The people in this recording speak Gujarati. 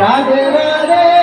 રાધે રાધે.